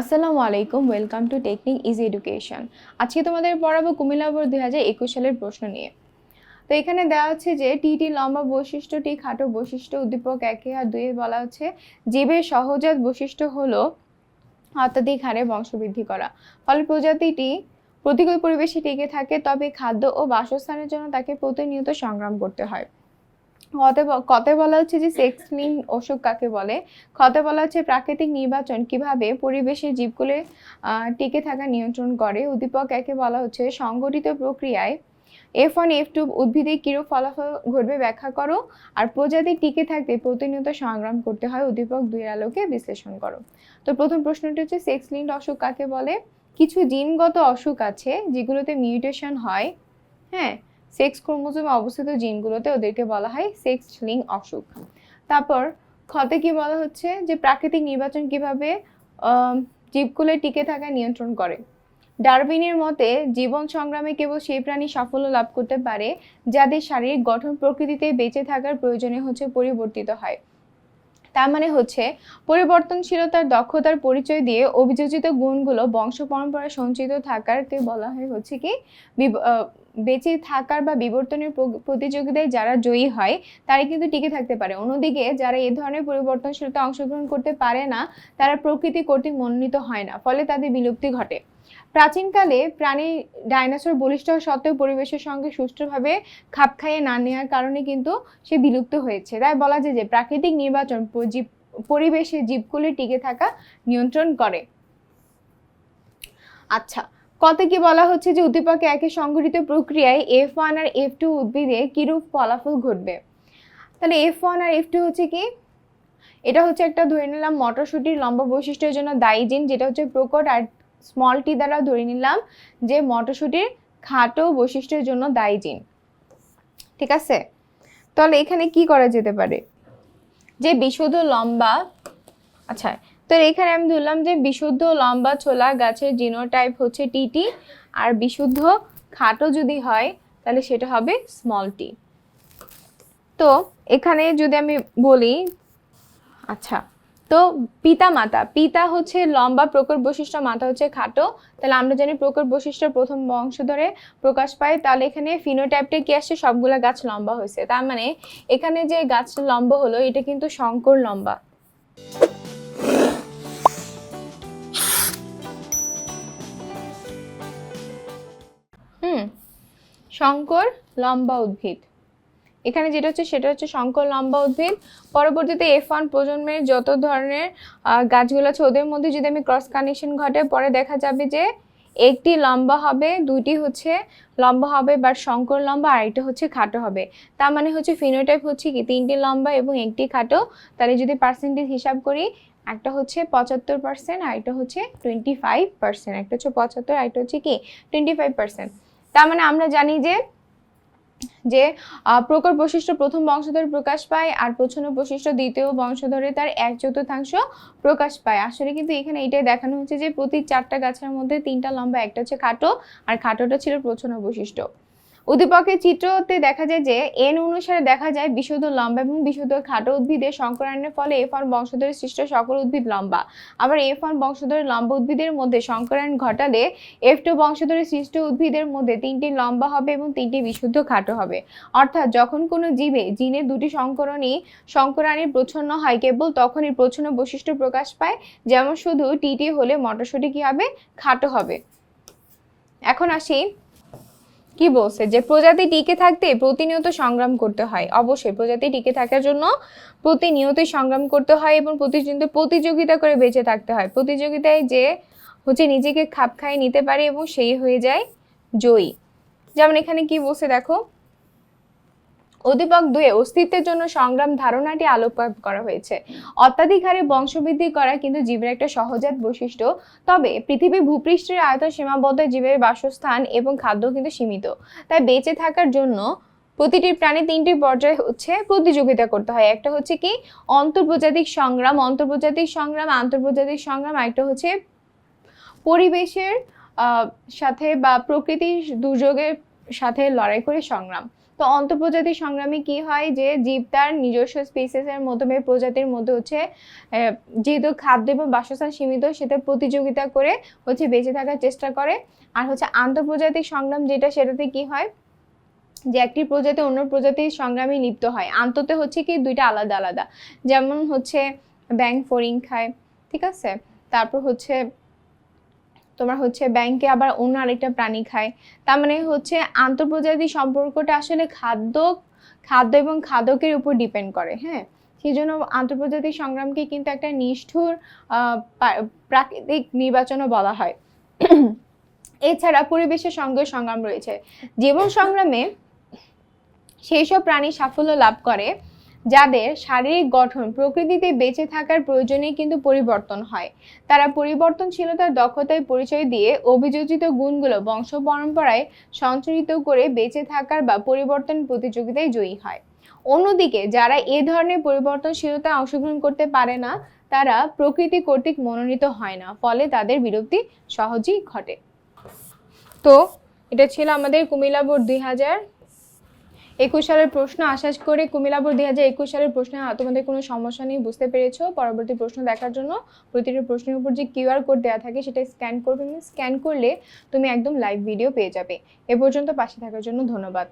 আসসালামু আলাইকুম welcome to technic easy education আজকে তোমাদের পড়াবো কুমিল্লা বোর্ড দুই হাজার একুশ সালের প্রশ্ন নিয়ে। তো এখানে দেওয়া হচ্ছে যে, টিটি লম্বা বৈশিষ্ট্য টি খাটো বৈশিষ্ট্য, উদ্দীপক একে আর দুয়ে বলা হচ্ছে, জীবের সহজাত বৈশিষ্ট্য হলো অত্যাধিক হারে বংশবৃদ্ধি করা। ফলে প্রজাতিটি প্রতিকূল পরিবেশে টিকে থাকে, তবে খাদ্য ও বাসস্থানের জন্য তাকে প্রতিনিয়ত সংগ্রাম করতে হয়। কতে কতে বলা হচ্ছে যে সেক্সলিন অসুখ কাকে বলে? খতে বলা হচ্ছে প্রাকৃতিক নির্বাচন কীভাবে পরিবেশের জীবগুলো টিকে থাকা নিয়ন্ত্রণ করে? উদ্দীপক একে বলা হচ্ছে সংগঠিত প্রক্রিয়ায় এফ ওয়ান এফ টু উদ্ভিদে কিরূপ ফলাফল ঘটবে ব্যাখ্যা করো। আর প্রজাতি টিকে থাকতে প্রতিনিয়ত সংগ্রাম করতে হয়। উদ্দীপক দুই আলোকে বিশ্লেষণ করো। তো প্রথম প্রশ্নটি হচ্ছে সেক্স লিঙ্কড অসুখ কাকে বলে? কিছু জিনগত অসুখ আছে যেগুলোতে মিউটেশন হয়। হ্যাঁ? সেক্স ক্রোমোজোমে অবস্থিত জিনগুলোতে ওদেরকে বলা হয় সেক্স লিং অসুখ। তারপর ক্ষতে কি বলা হচ্ছে? যে প্রাকৃতিক নির্বাচন কীভাবে জীবগুলো টিকে থাকা নিয়ন্ত্রণ করে? ডারউইনের মতে, জীবন সংগ্রামে কেবল সেই প্রাণী সাফল্য লাভ করতে পারে যাদের শারীরিক গঠন প্রকৃতিতে বেঁচে থাকার প্রয়োজনে হচ্ছে পরিবর্তিত হয়। তার মানে হচ্ছে পরিবর্তনশীলতার দক্ষতার পরিচয় দিয়ে অভিযোজিত গুণগুলো বংশ পরম্পরায় সঞ্চিত থাকারকে বলা হয় হচ্ছে কি বেঁচে থাকার বা বিবর্তনের প্রতিযোগিতায় যারা জয়ী হয় তারা কিন্তু টিকে থাকতে পারে। অন্যদিকে যারা এ ধরনের পরিবর্তনশীলতা অংশগ্রহণ করতে পারে না, তারা প্রকৃতি কর্তৃক মনোনীত হয় না, ফলে তাদের বিলুপ্তি ঘটে। প্রাচীনকালে প্রাণী ডাইনোসর বলিষ্ঠ সত্ত্বেও পরিবেশের সঙ্গে সুষ্ঠুভাবে খাপ খাইয়ে না নেওয়ার কারণে কিন্তু সে বিলুপ্ত হয়েছে। তাই বলা যায় যে প্রাকৃতিক নির্বাচন জীব পরিবেশে জীবগুলি টিকে থাকা নিয়ন্ত্রণ করে। আচ্ছা কত কি বলা হচ্ছে যে উদ্দীপকে একে সংঘটিত প্রক্রিয়ায় এফ ওয়ান আর এফ টু উদ্ভিদে কিরূপ ফলাফল ঘটবে? তাহলে এফ ওয়ান আর এফ টু হচ্ছে কি? এটা হচ্ছে একটা ধরে নিলাম মটরশুটির লম্বা বৈশিষ্ট্যের জন্য দায়ী জিন, যেটা হচ্ছে প্রকট আর স্মল টি দ্বারা ধরে নিলাম যে মটরশুটির খাটো বৈশিষ্ট্যের জন্য দায়ী জিন। ঠিক আছে? তাহলে এখানে কি করা যেতে পারে? যে বিশুদ্ধ লম্বা আচ্ছা তো এখানে আমি ধরলাম যে বিশুদ্ধ লম্বা ছোলা গাছের জিনোটাইপ হচ্ছে টিটি আর বিশুদ্ধ খাটো যদি হয়, তাহলে সেটা হবে স্মল টি তো এখানে যদি আমি বলি আচ্ছা তো পিতা মাতা, পিতা হচ্ছে লম্বা প্রকট বৈশিষ্ট্য, মাতা হচ্ছে খাটো। তাহলে আমরা জানি প্রকট বৈশিষ্ট্য প্রথম বংশধরে প্রকাশ পায়, তাহলে এখানে ফিনোটাইপটা কি আসছে? সবগুলা গাছ লম্বা হয়েছে। তার মানে এখানে যে গাছটা লম্বা হলো, এটা কিন্তু শঙ্কর লম্বা। হুম, শঙ্কর লম্বা উদ্ভিদ। এখানে যেটা হচ্ছে, সেটা হচ্ছে শঙ্কর লম্বা উদ্ভিদ। পরবর্তীতে এফ ওয়ান প্রজন্মের যত ধরনের গাছগুলো আছে, ওদের মধ্যে যদি আমি ক্রস কানেকশন ঘটে, পরে দেখা যাবে যে একটি লম্বা হবে, দুইটি হচ্ছে লম্বা হবে, বা শঙ্কর লম্বা, আর একটা হচ্ছে খাটো হবে। তার মানে হচ্ছে ফিনোটাইপ হচ্ছে কি, তিনটি লম্বা এবং একটি খাটো। তাহলে যদি পার্সেন্টেজ হিসাব করি, একটা হচ্ছে পঁচাত্তর পার্সেন্ট আর একটা হচ্ছে টোয়েন্টি ফাইভ পার্সেন্ট একটা হচ্ছে পঁচাত্তর, আর একটা হচ্ছে কি টোয়েন্টি ফাইভ পার্সেন্ট তার মানে আমরা জানি যে যে প্রকর বৈশিষ্ট্য প্রথম বংশধর প্রকাশ পায় আর প্রচ্ছন্ন বৈশিষ্ট্য দ্বিতীয় বংশধরে তার এক চতুর্থাংশ প্রকাশ পায়। আসলে কিন্তু এখানে এটাই দেখানো হচ্ছে যে, প্রতি চারটা গাছের মধ্যে তিনটা লম্বা, একটা হচ্ছে খাটো আর খাটোটা ছিল প্রচ্ছন্ন বৈশিষ্ট্য। উদ্দীপকের চিত্রতে দেখা যায় যে, এন অনুসারে দেখা যায় বিশুদ্ধ লম্বা এবং বিশুদ্ধ খাটো উদ্ভিদের সংকরায়নের ফলে এফ ওয়ান বংশধরে সৃষ্ট সকল উদ্ভিদ লম্বা। আবার এফ ওয়ান বংশধরের লম্বা উদ্ভিদের মধ্যে সংকরায়ন ঘটালে এফ টু বংশধরে সৃষ্ট উদ্ভিদের মধ্যে তিনটি লম্বা হবে এবং তিনটি বিশুদ্ধ খাটো হবে। অর্থাৎ যখন কোনো জীবে জিনের দুটি সংকরণই সংকরানি প্রচ্ছন্ন হয় কেবল তখনই প্রচ্ছন্ন বৈশিষ্ট্য প্রকাশ পায়। যেমন শুধু টিটি হলে মটরশুঁটি কি হবে? খাটো হবে। এখন আসি কি বলছে? যে প্রজাতি টিকে থাকতে প্রতিনিয়ত সংগ্রাম করতে হয়। অবশ্যই, প্রজাতি টিকে থাকার জন্য প্রতিনিয়তই সংগ্রাম করতে হয় এবং প্রতিনিয়ত প্রতিযোগিতা করে বেঁচে থাকতে হয়। প্রতিযোগিতায় যে হচ্ছে নিজেকে খাপ খাইয়ে নিতে পারে এবং সেই হয়ে যায় জয়ী। যেমন এখানে কি বলছে দেখো? উদ্দীপক দুয়ে অস্তিত্বের জন্য সংগ্রাম ধারণাটি আলোকপাত করা হয়েছে। অত্যাধিক হারে বংশবৃদ্ধি করা কিন্তু জীবের একটা সহজাত বৈশিষ্ট্য। তবে পৃথিবী ভূপৃষ্ঠের আয়তন সীমাবদ্ধ জীবের বাসস্থান এবং খাদ্য কিন্তু সীমিত। তাই বেঁচে থাকার জন্য প্রতিটি প্রাণী তিনটি পর্যায়ে হচ্ছে প্রতিযোগিতা করতে হয়। একটা হচ্ছে কি? অন্তর্প্রজাতিক সংগ্রাম অন্তর্প্রজাতিক সংগ্রাম, আন্তর্প্রজাতিক সংগ্রাম। একটা হচ্ছে পরিবেশের সাথে বা প্রকৃতির দুর্যোগের সাথে লড়াই করে সংগ্রাম। তো অন্তঃপ্রজাতি সংগ্রামে কি হয় যে জীব তার নিজস্ব স্পিসিসের মাধ্যমে প্রজাতির মধ্যে হচ্ছে যেহেতু খাদ্য এবং বাসস্থান সীমিত, সেটা প্রতিযোগিতা করে হচ্ছে বেঁচে থাকার চেষ্টা করে। আর হচ্ছে আন্তঃপ্রজাতিক সংগ্রাম যেটা, সেটাতে কি হয় যে একটি প্রজাতি অন্য প্রজাতির সংগ্রামে লিপ্ত হয়। আন্ততে হচ্ছে কি দুইটা আলাদা আলাদা। যেমন হচ্ছে ব্যাং ফড়িং খায়, ঠিক আছে? তারপর হচ্ছে তোমার হচ্ছে ব্যাংকে আবার অন্য আরেকটা প্রাণী খায়। তার মানে হচ্ছে আন্তঃপ্রজাতি সম্পর্কটা আসলে খাদ্য খাদ্য এবং খাদকের উপর ডিপেন্ড করে হ্যাঁ? সেই জন্য আন্তঃপ্রজাতিক সংগ্রামকে কিন্তু একটা নিষ্ঠুর প্রাকৃতিক নির্বাচনও বলা হয়। এছাড়া পরিবেশের সঙ্গে সংগ্রাম রয়েছে। জীবন সংগ্রামে সেই সব প্রাণী সাফল্য লাভ করে। যাদের শারীরিক গঠন প্রকৃতিতে বেঁচে থাকার প্রয়োজনে কিন্তু পরিবর্তন হয়। তারা পরিবর্তনশীলতার দক্ষতায় পরিচয় দিয়ে অভিযোজিত গুণগুলো বংশ পরম্পরায় সঞ্চারিত করে বেঁচে থাকার বা পরিবর্তন প্রতিযোগিতায় জয়ী হয়। অন্যদিকে যারা এ ধরনের পরিবর্তনশীলতায় অংশগ্রহণ করতে পারে না, তারা প্রকৃতি কর্তৃক মনোনীত হয় না, ফলে তাদের বিরক্তি সহজেই ঘটে। তো, এটা ছিল আমাদের কুমিল্লা দুই হাজার একুশ সালের প্রশ্ন আশা করে কুমিলাপুর দুই হাজার একুশ সালের প্রশ্নে তোমাদের কোনো সমস্যা নেই, বুঝতে পেরেছ। পরবর্তী প্রশ্ন দেখার জন্য প্রতিটি প্রশ্নের উপর যে কিউআর কোড দেওয়া থাকে সেটা স্ক্যান করবে স্ক্যান করলে তুমি একদম লাইভ ভিডিও পেয়ে যাবে। এ পর্যন্ত পাশে থাকার জন্য ধন্যবাদ।